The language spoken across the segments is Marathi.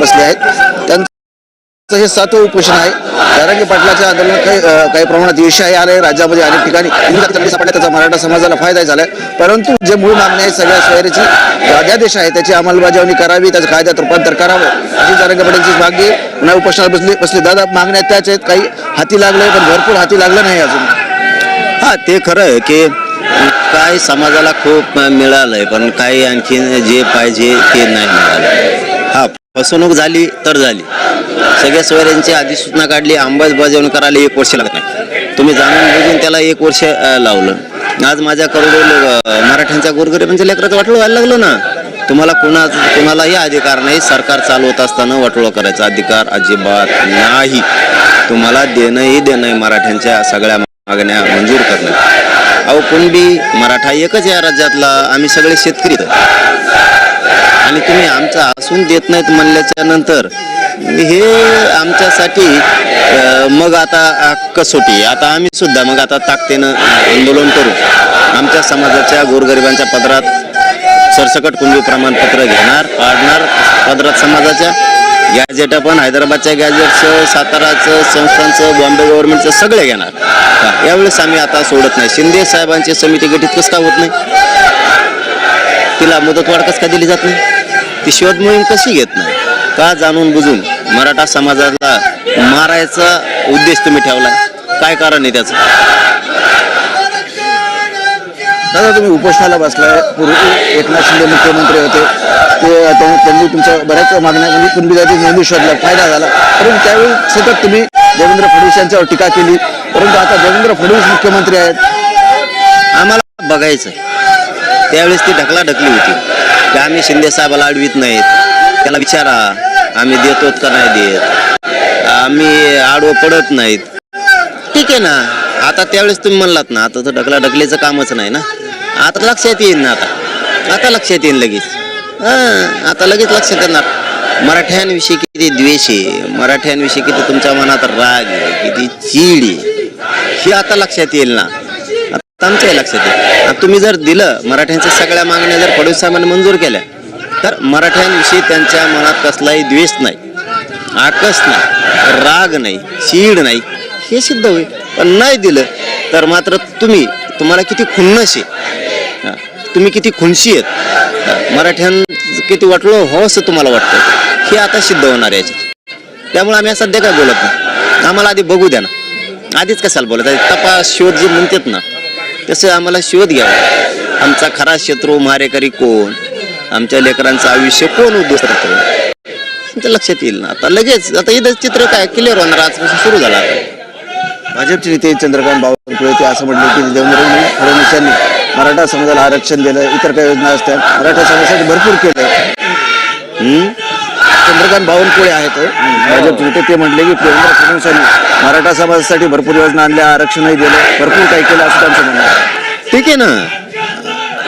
बसले आहेत. त्यांचं हे सातवं उपोषण आहे. नारायणी पाटलाच्या आंदोलनात काही काही प्रमाणात यश आहे आलंय. राज्यामध्ये अनेक ठिकाणी सापडल्या. त्याचा मराठा समाजाला फायदा झालाय. परंतु जे मूळ मागणी आहे सगळ्या सोयरीची अध्यादेश आहे. त्याची अंमलबजावणी करावी त्याचं कायद्यात रूपांतर करावं. अशी नारायणी पाटलांची मागणी. पुन्हा उपोषणाला बसले बसले. दादा मागण्या त्याच आहेत. काही हाती लागले पण भरपूर हाती लागलं नाही अजून. हा ते खरं आहे की काय समाजाला खूप मिळालंय पण काही आणखीन जे पाहिजे ते नाही मिळालं हा. फसवणूक झाली तर झाली. सगळ्या सोयऱ्यांची अधिसूचना काढली अंमलबजावणी करायला एक वर्ष लागत नाही. तुम्ही जाणून बुजून त्याला एक वर्ष लावलं. आज माझ्या करोडो लोक मराठ्यांच्या गोरगरिबांच्या म्हणजे लेकराचं वाटलं व्हायला लागलं ना. तुम्हाला कुणा कुणालाही अधिकार नाही. सरकार चालवत असताना वाटोळं करायचा अधिकार अजिबात नाही. तुम्हाला देणंही देणं मराठ्यांच्या सगळ्या मागण्या मंजूर करणं. अहो कुणबी मराठा एकच या राज्यातला. आम्ही सगळे शेतकरी आणि तुम्ही आमचा असून देत नाहीत म्हणल्याच्या नंतर हे आमच्यासाठी मग आता कसोटी. आता आम्ही सुद्धा मग आता ताकदीनं आंदोलन करू. आमच्या समाजाच्या गोरगरिबांच्या पदरात सरसकट कुणबी प्रमाणपत्र घेणार पाडणार पदरात समाजाच्या. गॅजेट पण हैदराबादच्या गॅजेटचं साताराचं संस्थांचं बॉम्बे गव्हर्नमेंटचं सगळे घेणार. यावेळेस आम्ही आता सोडत नाही. शिंदे साहेबांची समिती गठीत कसं का होत नाही? तिला मुदतवाढ कसं का दिली जात नाही? ती शोध मोहीम कशी घेत नाही? का जाणून बुजून मराठा समाजाला मारायचा उद्देश तुम्ही ठेवला काय कारण आहे त्याचं? दादा तुम्ही उपोषणाला बसलाय. पूर्वी एकनाथ शिंदे मुख्यमंत्री होते. ते त्यांनी तुमच्या बऱ्याच मागण्या म्हणजे कुणबी जाती नेहमी शोधला फायदा झाला. परंतु त्यावेळी सतत तुम्ही देवेंद्र फडणवीस यांच्यावर टीका केली. परंतु आता देवेंद्र फडणवीस मुख्यमंत्री आहेत. आम्हाला बघायचं त्यावेळेस ती ढकलाढकली होती. की आम्ही शिंदेसाहेबाला अडवित नाहीत. त्याला विचारा आम्ही देतोत का नाही देत. आम्ही आडवं पडत नाहीत. ठीक आहे ना? आता त्यावेळेस तुम्ही म्हणलात ना आता तर ढकलाढकलीचं कामच नाही ना? आता लक्षात येईल ना आता. आता लक्षात येईल लगेच. हां आता लगेच लक्षात येणार. मराठ्यांविषयी किती द्वेष आहे. मराठ्यांविषयी किती तुमच्या मनात राग आहे किती चीड आहे. हे आता लक्षात येईल ना. आमच्याही लक्षात येईल. तुम्ही जर दिलं मराठ्यांच्या सगळ्या मागण्या जर फडणवीस साहेबांनी मंजूर केल्या तर मराठ्यांविषयी त्यांच्या मनात कसलाही द्वेष नाही आकस नाही राग नाही शीड नाही हे सिद्ध होईल. पण नाही दिलं तर मात्र तुम्ही तुम्हाला किती खुन्नस आहे. तुम्ही किती खुनशी आहेत. मराठ्यां किती वाटलं हो असं तुम्हाला वाटतं. हे आता सिद्ध होणार आहे. याच्यात त्यामुळे आम्ही सध्या काय बोलत नाही. आम्हाला आधी बघू द्या ना. आधीच कशाला बोलत आहे? तपास शोध जे म्हणतात ना तसं आम्हाला शोध घ्यावा आमचा खरा शत्रू मारेकरी कोण? आमच्या लेकरांचं आयुष्य कोण उद्ध्वस्त करतो? आमच्या लक्षात येईल ना? आता लगेच आता इथं चित्र काय? क्लिअर होणार आजपासून सुरू झाला आता. भाजपचे नेते चंद्रकांत बावनकुळे ते असं म्हटलं की देवेंद्र फडणवीस यांनी मराठा समाजाला आरक्षण दिलं इतर काही योजना असतात. मराठा समाजासाठी भरपूर केलं. चंद्रकांत बावनकुळे आहेत. भाजपचे नेते ते म्हटले की देवेंद्र फडणवीस यांनी मराठा समाजासाठी भरपूर योजना आणल्या आरक्षणही दिलं भरपूर काही केलं असं त्यांचं म्हणणं आहे. ठीक आहे ना?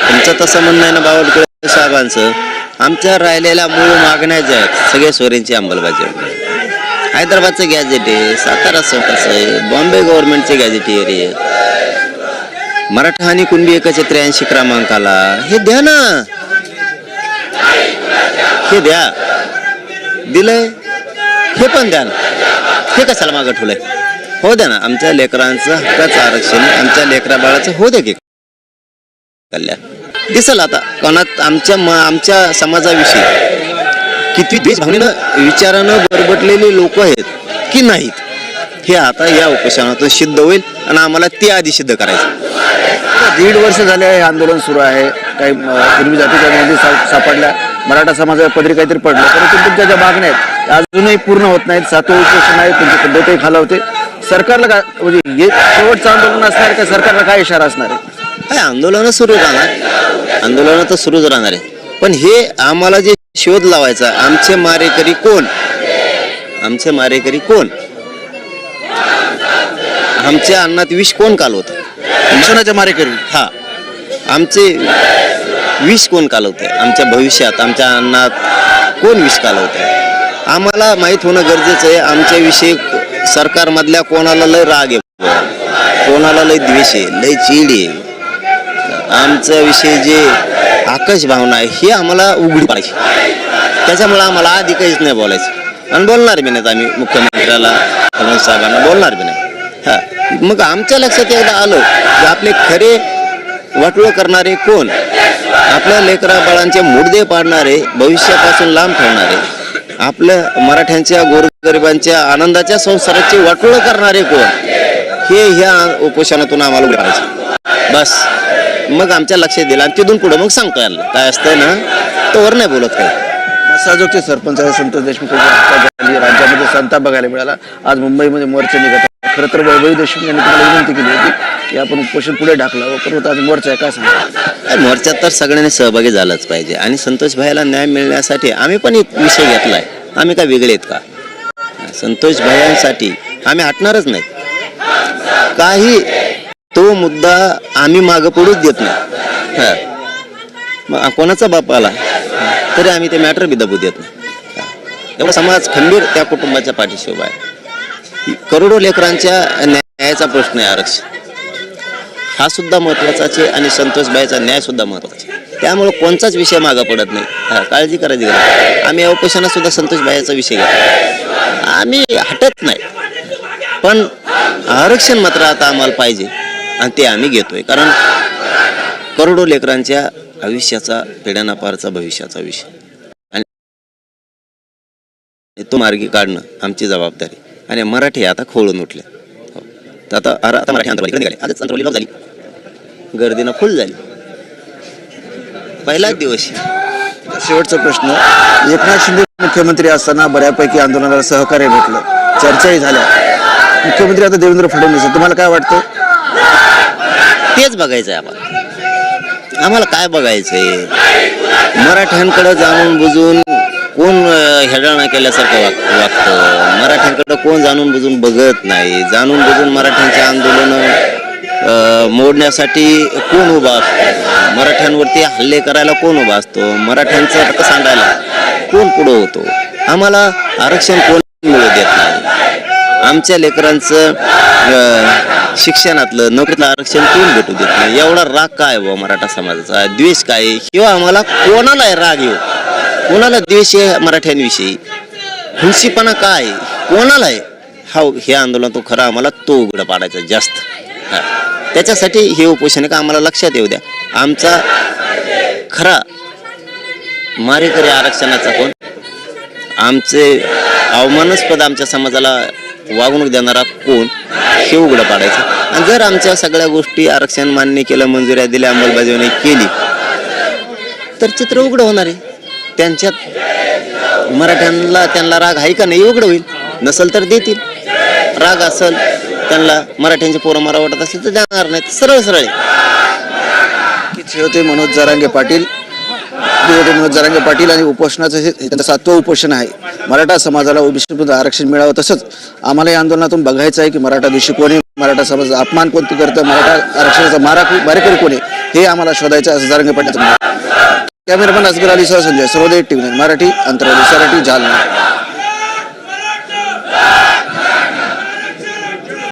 तुमचं तसं म्हणणं आहे ना बावडकुळे साहेबांचं? आमच्या राहिलेल्या मूळ मागण्या ज्या आहेत सगळ्या सोयऱ्यांची अंमलबजावणी हैदराबादचं गॅजेट आहे सातारा सहकास आहे बॉम्बे गव्हर्नमेंटचे गॅजेटियर आहे मराठा आणि कुणबी एकाच्या त्र्याऐंशी क्रमांकाला. हे द्या ना. हे द्या. दिलंय? हे पण द्या ना. हे कशाला मागं ठेवलंय? हो द्या ना. आमच्या लेकरांचं हक्काचं आरक्षण आमच्या लेकरा बाळाचं हो द्या की. कल्याण. दिसल आता कोणात आमच्या म- आमच्या समाजाविषयी. किती द्वेष भावनेनं विचारानं बरबटलेले लोक आहेत की नाहीत? हे आता या उपोषणातून सिद्ध होईल आणि आम्हाला ते आधी सिद्ध करायचं. दीड वर्ष झाले हे आंदोलन सुरू आहे. काही पूर्वी जातीच्या नोंदी सापडल्या. मराठा समाजावर पदरी काहीतरी पडलं. परंतु तुमच्या ज्या मागण्या आहेत अजूनही पूर्ण होत नाहीत. सातवं उपोषण आहे तुमची पद्धतही खालावते सरकारला काय म्हणजे हे शेवटचं आंदोलन असणार का? सरकारला काय इशारा असणार आहे? काय आंदोलन सुरू राहणार. आंदोलन तर सुरूच राहणार आहे. पण हे आम्हाला जे शोध लावायचा आमचे मारेकरी कोण? आमचे मारेकरी कोण? आमच्या अन्नात विष कोण कालवत? मिशनाच्या मारेकरी. हा. आमचे विष कोण कालवते आमच्या भविष्यात आमच्या अन्नात कोण विष कालवते आम्हाला माहीत होणं गरजेचं आहे आमच्याविषयी सरकारमधल्या कोणाला लय राग आहे. कोणाला लय द्वेष आहे लय चीड आहे. आमच्याविषयी जे आकाश भावना आहे ही आम्हाला उघडी पाहिजे त्याच्यामुळे आम्हाला आधी काहीच नाही बोलायचं. आणि बोलणार बी नाहीत आम्ही मुख्यमंत्र्याला फडणवीस साहेबांना बोलणार बी नाही. हा मग आमच्या लक्षात एकदा आलं की आपले खरे वाटोळ करणारे कोण? आपल्या लेकरा बाळांचे मुडदे पाडणारे भविष्यापासून लांब ठेवणारे आपल्या मराठ्यांच्या गोरगरिबांच्या आनंदाच्या संसाराची वाटोळ करणारे कोण? हे ह्या उपोषणातून आम्हाला उघड बस. मग आमच्या लक्षात दिलं आणि तिथून पुढे मग सांगतो याला काय असतंय ना तोवर नाही बोलत काय मसाजोगचे सरपंच आहे संतोष देशमुख राज्यामध्ये संताप बघायला मिळाला. आज मुंबईमध्ये मोर्चे निघत खरं तर वैभवी देशमुख यांनी तुम्हाला विनंती केली होती की आपण उपोषण पुढे ढाकलावं परत आज मोर्चा आहे काय सांगा मोर्चात तर सगळ्यांनी सहभागी झालाच पाहिजे आणि संतोष भाईला न्याय मिळण्यासाठी आम्ही पण एक विषय घेतलाय. आम्ही काय वेगळे आहेत का? संतोष भायांसाठी आम्ही हटणारच नाही. काही तो मुद्दा आम्ही मागं पडूच देत नाही. हा. मग कोणाचा बाप आला? तरी आम्ही ते मॅटर बी दबू देत नाही. एवढा समाज खंबीर त्या कुटुंबाच्या पाठीशी उभा आहे. करोडो लेकरांच्या न्यायाचा प्रश्न आहे आरक्षण. हा सुद्धा महत्वाचाच आहे आणि संतोषबाईचा न्याय सुद्धा महत्त्वाचा आहे. त्यामुळे कोणताच विषय मागा पडत नाही. हा, काळजी करायची गरज आम्ही या सुद्धा संतोषबाईचा विषय घेतो आम्ही हटत नाही. पण आरक्षण मात्र आता आम्हाला पाहिजे आणि ते आम्ही घेतोय. कारण करोडो लेकरांच्या आयुष्याचा पिढ्यानापारचा भविष्याचा विषय. आणि तो मार्गी काढणं आमची जबाबदारी. आणि मराठी आता खोळून उठले. हो. तर आता अरे आता मराठी निघाले. आजच अंतरवाली लॉक झाली. गर्दीनं फुल झाली. पहिलाच दिवस. आहे. शेवटचा प्रश्न. एकनाथ शिंदे मुख्यमंत्री असताना बऱ्यापैकी आंदोलनाला सहकार्य भेटलं. चर्चाही झाल्या. मुख्यमंत्री आता देवेंद्र फडणवीस. तुम्हाला काय वाटतं? तेच बघायचंय आम्हाला. आम्हाला काय बघायचंय? मराठ्यांकडे जाणून बुजून कोण अं, हेडाळणा केल्यासारखं वाग वागतं? मराठ्यांकडं कोण जाणून बुजून बघत नाही? जाणून बुजून मराठ्यांचे आंदोलन मोडण्यासाठी कोण उभा असतो? मराठ्यांवरती हल्ले करायला कोण उभा असतो? मराठ्यांचं हक्क सांगायला? कोण पुढं होतो? आम्हाला आरक्षण कोण मिळू देत नाही? आमच्या लेकरांचं शिक्षणातलं नोकरीतलं आरक्षण कोण भेटू देत नाही? एवढा राग काय बुवा मराठा समाजाचा? द्वेष काय किंवा आम्हाला कोणालाही राग येऊ? कोणाला द्वेष आहे मराठ्यांविषयी? हुंशीपणा काय? आहे? कोणाला आहे? हा हे आंदोलन तो खरा आम्हाला तो उघड पाडायचा जास्त. त्याच्यासाठी हे उपोषण का आम्हाला लक्षात येऊ द्या. आमचा खरा मारेकरी आरक्षणाचा कोण? आमचे अवमानास्पद आमच्या समाजाला वागणूक देणारा कोण? हे उघडं पाडायचं. आणि जर आमच्या सगळ्या गोष्टी आरक्षण मान्य केलं मंजुऱ्या दिल्या अंमलबजावणी केली तर चित्र उघडं होणार आहे. त्यांच्यात मराठ्यांना त्यांना राग आहे का नाही उघडं होईल. नसल तर देतील. राग असल त्यांना मराठ्यांचे पोरं मारा वाटत असेल तर जाणार नाहीत. सरळ सरळ आहे. की होते मनोज जरांगे पाटील. ते मनोज जरांगे पाटील आणि उपोषणाचं हे त्यांचं सातवं उपोषण आहे. मराठा समाजाला ओबीसीमध्ये आरक्षण मिळावं तसंच आम्हाला या आंदोलनातून बघायचं आहे की मराठा दिवशी कोणी मराठा समाजाचा अपमान कोणती करतं मराठा आरक्षणाचा मारा बारेकरी कोणी हे आम्हाला शोधायचं असं जरांगे पाटील कॅमेरामॅन असगर अली सह संजय सर्वोदय टीव्ही मराठी अंतरावली सराठी जालना.